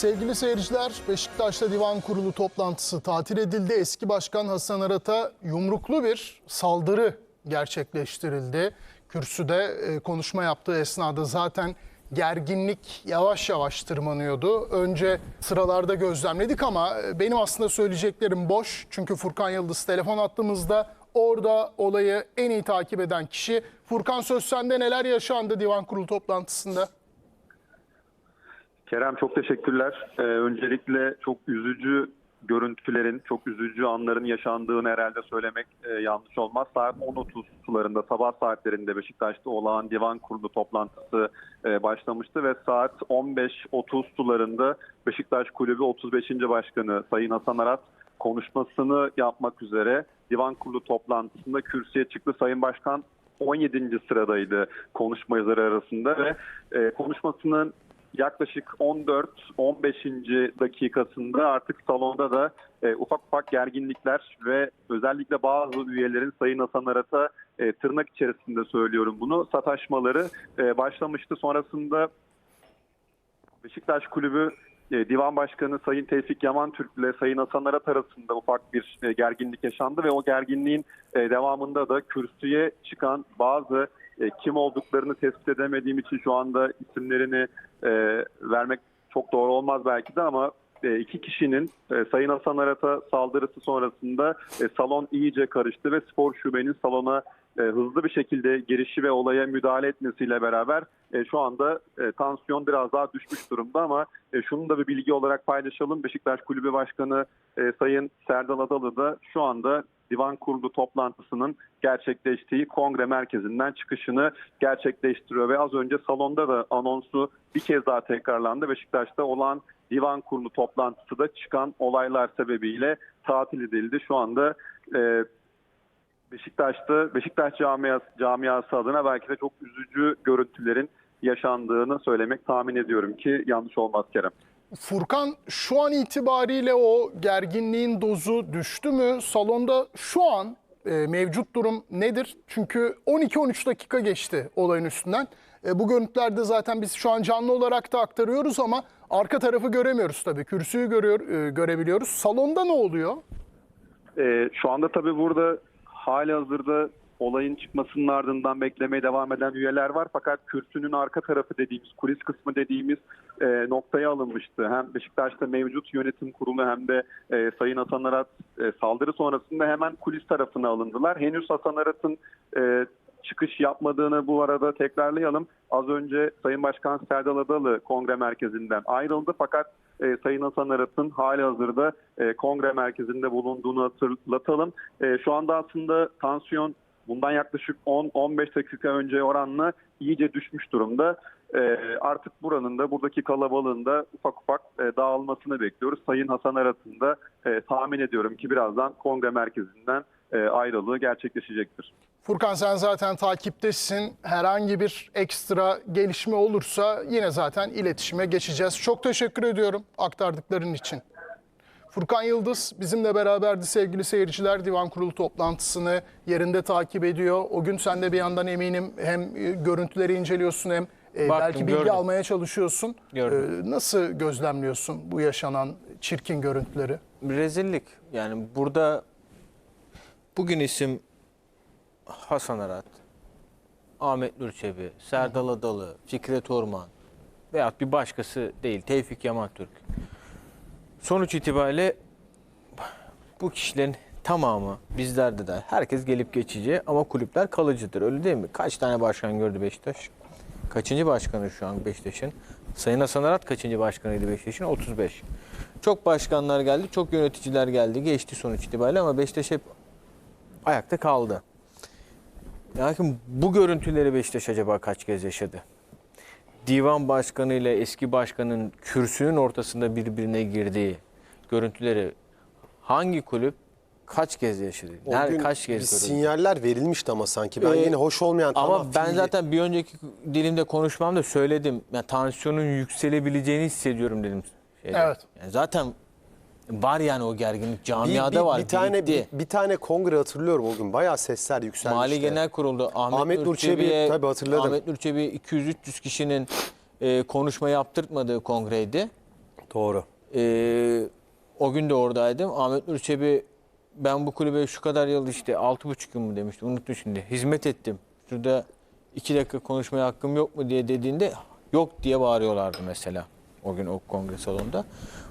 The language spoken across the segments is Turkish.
Sevgili seyirciler, Beşiktaş'ta divan kurulu toplantısı tatil edildi. Eski başkan Hasan Arat'a yumruklu bir saldırı gerçekleştirildi. Kürsüde e, konuşma yaptığı esnada zaten gerginlik yavaş yavaş tırmanıyordu. Önce sıralarda gözlemledik ama e, benim aslında söyleyeceklerim boş. Çünkü Furkan Yıldız telefon attığımızda orada olayı en iyi takip eden kişi. Furkan söz sende neler yaşandı divan kurulu toplantısında? Kerem çok teşekkürler. Ee, öncelikle çok üzücü görüntülerin, çok üzücü anların yaşandığını herhalde söylemek e, yanlış olmaz. Saat 10.30 sularında, sabah saatlerinde Beşiktaş'ta olağan divan kurulu toplantısı e, başlamıştı ve saat 15.30 sularında Beşiktaş Kulübü 35. Başkanı Sayın Hasan Arat konuşmasını yapmak üzere divan kurulu toplantısında kürsüye çıktı. Sayın Başkan 17. sıradaydı konuşma yazarı arasında ve e, konuşmasının yaklaşık 14-15. dakikasında artık salonda da e, ufak ufak gerginlikler ve özellikle bazı üyelerin Sayın Hasan Arat'a e, tırnak içerisinde söylüyorum bunu sataşmaları e, başlamıştı. Sonrasında Beşiktaş Kulübü e, Divan Başkanı Sayın Tevfik Yaman Türk ile Sayın Hasan Arat arasında ufak bir e, gerginlik yaşandı ve o gerginliğin e, devamında da kürsüye çıkan bazı kim olduklarını tespit edemediğim için şu anda isimlerini e, vermek çok doğru olmaz belki de ama e, iki kişinin e, Sayın Hasan Arat'a saldırısı sonrasında e, salon iyice karıştı ve spor şubenin salona e, hızlı bir şekilde girişi ve olaya müdahale etmesiyle beraber e, şu anda e, tansiyon biraz daha düşmüş durumda ama e, şunu da bir bilgi olarak paylaşalım. Beşiktaş Kulübü Başkanı Sayın Serdal Adalı da şu anda divan kurulu toplantısının gerçekleştiği kongre merkezinden çıkışını gerçekleştiriyor ve az önce salonda da anonsu bir kez daha tekrarlandı. Beşiktaş'ta olan divan kurulu toplantısı da çıkan olaylar sebebiyle tatil edildi. Şu anda Beşiktaş'ta Beşiktaş camiası, camiası adına belki de çok üzücü görüntülerin yaşandığını söylemek tahmin ediyorum ki yanlış olmaz Kerem. Furkan şu an itibariyle o gerginliğin dozu düştü mü? Salonda şu an e, mevcut durum nedir? Çünkü 12-13 dakika geçti olayın üstünden. E, bu görüntülerde zaten biz şu an canlı olarak da aktarıyoruz ama arka tarafı göremiyoruz tabii. Kürsüyü görüyor, e, görebiliyoruz. Salonda ne oluyor? Ee, şu anda tabii burada hali hazırda olayın çıkmasının ardından beklemeye devam eden üyeler var. Fakat kürsünün arka tarafı dediğimiz, kulis kısmı dediğimiz e, noktaya alınmıştı. Hem Beşiktaş'ta mevcut yönetim kurulu hem de e, Sayın Hasan Arat e, saldırı sonrasında hemen kulis tarafına alındılar. Henüz Hasan Arat'ın e, çıkış yapmadığını bu arada tekrarlayalım. Az önce Sayın Başkan Serdal Adalı kongre merkezinden ayrıldı fakat e, Sayın Hasan Arat'ın hali hazırda e, kongre merkezinde bulunduğunu hatırlatalım. E, şu anda aslında tansiyon bundan yaklaşık 10-15 dakika önce oranla iyice düşmüş durumda. E, artık buranın da buradaki kalabalığın da ufak ufak e, dağılmasını bekliyoruz. Sayın Hasan Arat'ın da e, tahmin ediyorum ki birazdan kongre merkezinden ayrılığı gerçekleşecektir. Furkan sen zaten takiptesin. Herhangi bir ekstra gelişme olursa yine zaten iletişime geçeceğiz. Çok teşekkür ediyorum aktardıkların için. Furkan Yıldız bizimle beraberdi sevgili seyirciler. Divan kurulu toplantısını yerinde takip ediyor. O gün sen de bir yandan eminim hem e, görüntüleri inceliyorsun hem e, Baktım, belki bilgi gördüm. almaya çalışıyorsun. Gördüm. E, Nasıl gözlemliyorsun bu yaşanan çirkin görüntüleri? Rezillik. Yani burada bugün isim Hasan Arat, Ahmet Nurçebi, Serdal Adalı, Fikret Orman veyahut bir başkası değil Tevfik Yaman Türk. Sonuç itibariyle bu kişilerin tamamı bizlerde de herkes gelip geçici ama kulüpler kalıcıdır öyle değil mi? Kaç tane başkan gördü Beşiktaş? Kaçıncı başkanı şu an Beşiktaş'ın? Sayın Hasan Arat kaçıncı başkanıydı Beşiktaş'ın? 35. Çok başkanlar geldi, çok yöneticiler geldi, geçti sonuç itibariyle ama Beşiktaş hep ayakta kaldı. Yani bu görüntüleri Beşiktaş acaba kaç kez yaşadı? Divan başkanı ile eski başkanın kürsünün ortasında birbirine girdiği görüntüleri hangi kulüp kaç kez yaşadı? O Nerede gün kaç bir kez görüldü? sinyaller verilmişti ama sanki. Ben Ee, yine hoş olmayan Ama tamam, ben fiili- zaten bir önceki dilimde konuşmamda söyledim. Yani tansiyonun yükselebileceğini hissediyorum dedim. Şeyde. Evet. Yani zaten var yani o gerginlik bir, camiada bir- var. bir tane bir, bir tane kongre hatırlıyorum o gün. Bayağı sesler yükselmişti. Mali Genel Kurulu Ahmet, Ahmet Nurçebi, tabii hatırladım. Ahmet Nurçebi 200-300 kişinin e, konuşma yaptırtmadığı kongreydi. Doğru. Ee, o gün de oradaydım. Ahmet Nur Çebi ben bu kulübe şu kadar yıl işte altı buçuk yıl mı demişti unuttum şimdi. Hizmet ettim. Şurada iki dakika konuşmaya hakkım yok mu diye dediğinde yok diye bağırıyorlardı mesela o gün o kongre salonunda.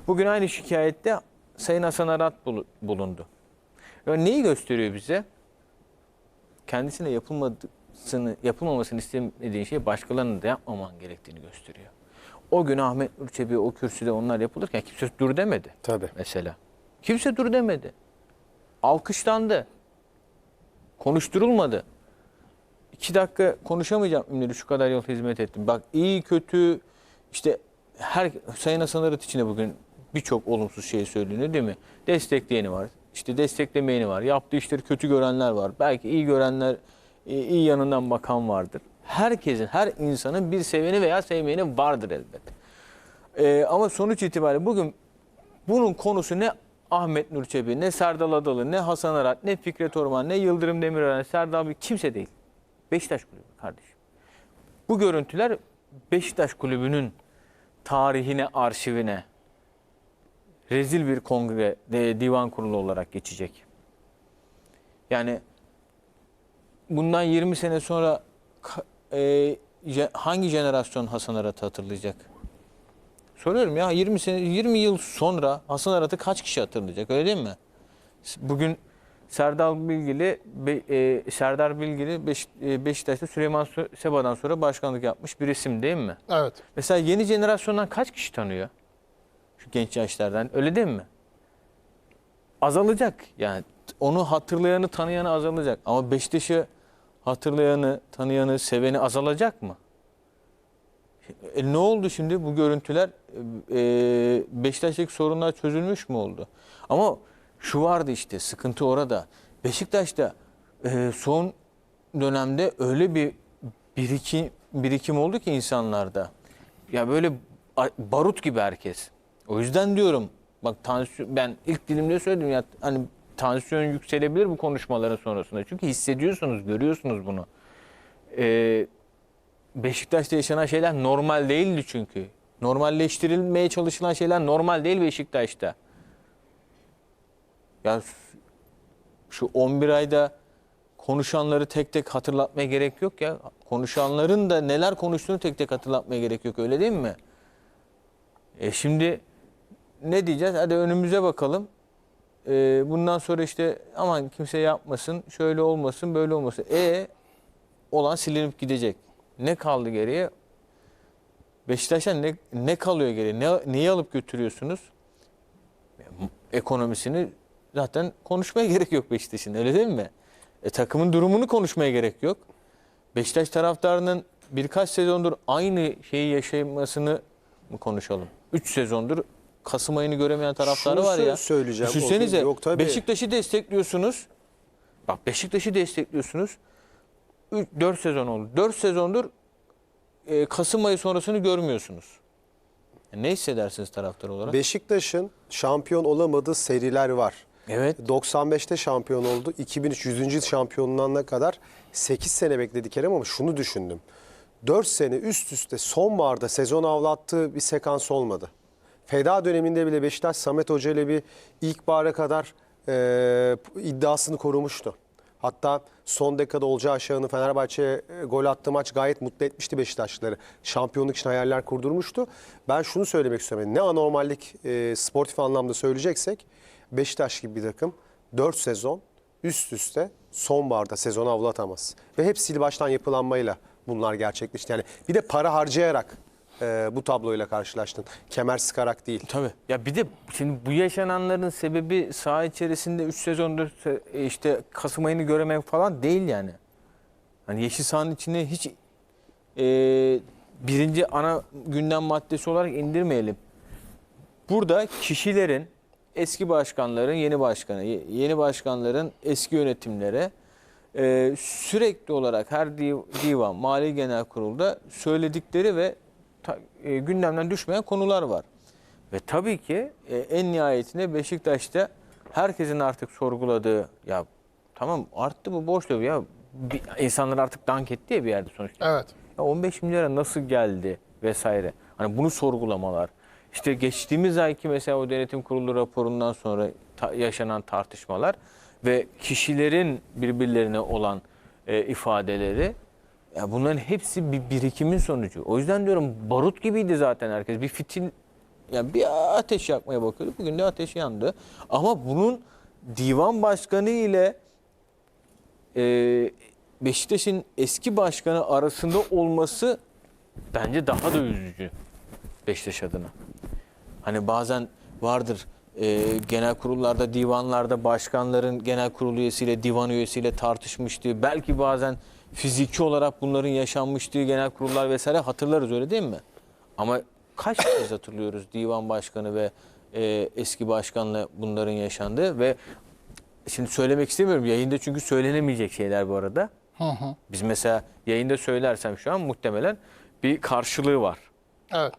Bugün aynı şikayette Sayın Hasan Arat bulu- bulundu. Yani neyi gösteriyor bize? Kendisine yapılmadığını, yapılmamasını istemediğin şeyi başkalarının da yapmaman gerektiğini gösteriyor. O gün Ahmet Nur Çebi o kürsüde onlar yapılırken kimse dur demedi Tabii. mesela. Kimse dur demedi. Alkışlandı. Konuşturulmadı. İki dakika konuşamayacağım Ünlü şu kadar yıl hizmet ettim. Bak iyi kötü işte her Sayın Hasan Arat için de bugün birçok olumsuz şey söyleniyor değil mi? Destekleyeni var. işte desteklemeyeni var. Yaptığı işleri kötü görenler var. Belki iyi görenler, e, iyi yanından bakan vardır. Herkesin, her insanın bir seveni veya sevmeyeni vardır elbet. Ee, ama sonuç itibariyle bugün bunun konusu ne Ahmet Nur Çebi, ne Serdal Adalı, ne Hasan Arat, ne Fikret Orman, ne Yıldırım Demirören, Serdal Bey kimse değil. Beşiktaş Kulübü kardeşim. Bu görüntüler Beşiktaş Kulübü'nün tarihine, arşivine rezil bir kongre, e, divan kurulu olarak geçecek. Yani bundan 20 sene sonra e, hangi jenerasyon Hasan Arat'ı hatırlayacak? Soruyorum ya 20 sene 20 yıl sonra Hasan Arat'ı kaç kişi hatırlayacak öyle değil mi? Bugün Serdar Bilgili Be- e, Serdar Bilgili Beş, e, Beşiktaş'ta Süleyman Seba'dan sonra başkanlık yapmış bir isim değil mi? Evet. Mesela yeni jenerasyondan kaç kişi tanıyor? Şu genç yaşlardan öyle değil mi? Azalacak yani onu hatırlayanı tanıyanı azalacak ama Beşiktaş'ı hatırlayanı tanıyanı seveni azalacak mı? E, ne oldu şimdi bu görüntüler e, Beşiktaş'taki sorunlar çözülmüş mü oldu? Ama şu vardı işte sıkıntı orada. Beşiktaş'ta e, son dönemde öyle bir birikim, birikim oldu ki insanlarda. Ya böyle barut gibi herkes. O yüzden diyorum bak tansiyon ben ilk dilimde söyledim ya hani tansiyon yükselebilir bu konuşmaların sonrasında. Çünkü hissediyorsunuz, görüyorsunuz bunu. Ee, Beşiktaş'ta yaşanan şeyler normal değildi çünkü. Normalleştirilmeye çalışılan şeyler normal değil Beşiktaş'ta. Ya şu 11 ayda konuşanları tek tek hatırlatmaya gerek yok ya. Konuşanların da neler konuştuğunu tek tek hatırlatmaya gerek yok öyle değil mi? E şimdi ne diyeceğiz? Hadi önümüze bakalım. E, bundan sonra işte aman kimse yapmasın, şöyle olmasın, böyle olmasın. E olan silinip gidecek. Ne kaldı geriye? Beşiktaş'tan ne, ne kalıyor geriye? Ne, neyi alıp götürüyorsunuz? Ekonomisini zaten konuşmaya gerek yok Beşiktaş'ın öyle değil mi? E, takımın durumunu konuşmaya gerek yok. Beşiktaş taraftarının birkaç sezondur aynı şeyi yaşamasını mı konuşalım? 3 sezondur Kasım ayını göremeyen taraftarı Şunu var ya. sö- söyleyeceğim. Düşünsenize yok tabii. Beşiktaş'ı destekliyorsunuz. Bak Beşiktaş'ı destekliyorsunuz. 4 sezon oldu. 4 sezondur e, Kasım ayı sonrasını görmüyorsunuz. E, ne hissedersiniz taraftar olarak? Beşiktaş'ın şampiyon olamadığı seriler var. evet. 95'te şampiyon oldu. 2003 100. şampiyonluğuna kadar 8 sene bekledi Kerem ama şunu düşündüm. 4 sene üst üste sonbaharda sezon avlattığı bir sekans olmadı. Feda döneminde bile Beşiktaş Samet Hoca ile bir ilkbahara kadar e, iddiasını korumuştu. Hatta son dakikada Olcay Aşağı'nın Fenerbahçe'ye e, gol attığı maç gayet mutlu etmişti Beşiktaşlıları. Şampiyonluk için hayaller kurdurmuştu. Ben şunu söylemek istiyorum. Ne anormallik e, sportif anlamda söyleyeceksek Beşiktaş gibi bir takım 4 sezon üst üste sonbaharda sezon avlatamaz. Ve hep sil baştan yapılanmayla bunlar gerçekleşti. Yani bir de para harcayarak e, bu tabloyla karşılaştın. Kemer sıkarak değil. Tabii. Ya bir de şimdi bu yaşananların sebebi saha içerisinde 3 sezondur se- e, işte Kasım ayını göremek falan değil yani. Hani yeşil sahanın içine hiç e, birinci ana gündem maddesi olarak indirmeyelim. Burada kişilerin, eski başkanların yeni başkanı, ye- yeni başkanların eski yönetimlere e, sürekli olarak her div- divan, mali genel kurulda söyledikleri ve ta- e, gündemden düşmeyen konular var. Ve tabii ki e, en nihayetinde Beşiktaş'ta herkesin artık sorguladığı ya tamam arttı bu borç ya bir, insanlar artık dank etti ya bir yerde sonuçta. Evet. Ya 15 milyara nasıl geldi vesaire. Hani bunu sorgulamalar. İşte geçtiğimiz ayki mesela o denetim kurulu raporundan sonra ta- yaşanan tartışmalar ve kişilerin birbirlerine olan e, ifadeleri ya bunların hepsi bir birikimin sonucu. O yüzden diyorum barut gibiydi zaten herkes. Bir fitil yani bir ateş yakmaya bakıyordu. Bugün de ateş yandı. Ama bunun divan başkanı ile e, Beşiktaş'ın eski başkanı arasında olması bence daha da üzücü Beşiktaş adına. Hani bazen vardır e, genel kurullarda, divanlarda başkanların genel kurul üyesiyle, divan üyesiyle tartışmıştığı, belki bazen fiziki olarak bunların yaşanmıştığı genel kurullar vesaire hatırlarız öyle değil mi? Ama kaç kez hatırlıyoruz divan başkanı ve e, eski başkanla bunların yaşandığı ve şimdi söylemek istemiyorum yayında çünkü söylenemeyecek şeyler bu arada. Biz mesela yayında söylersem şu an muhtemelen bir karşılığı var. Evet.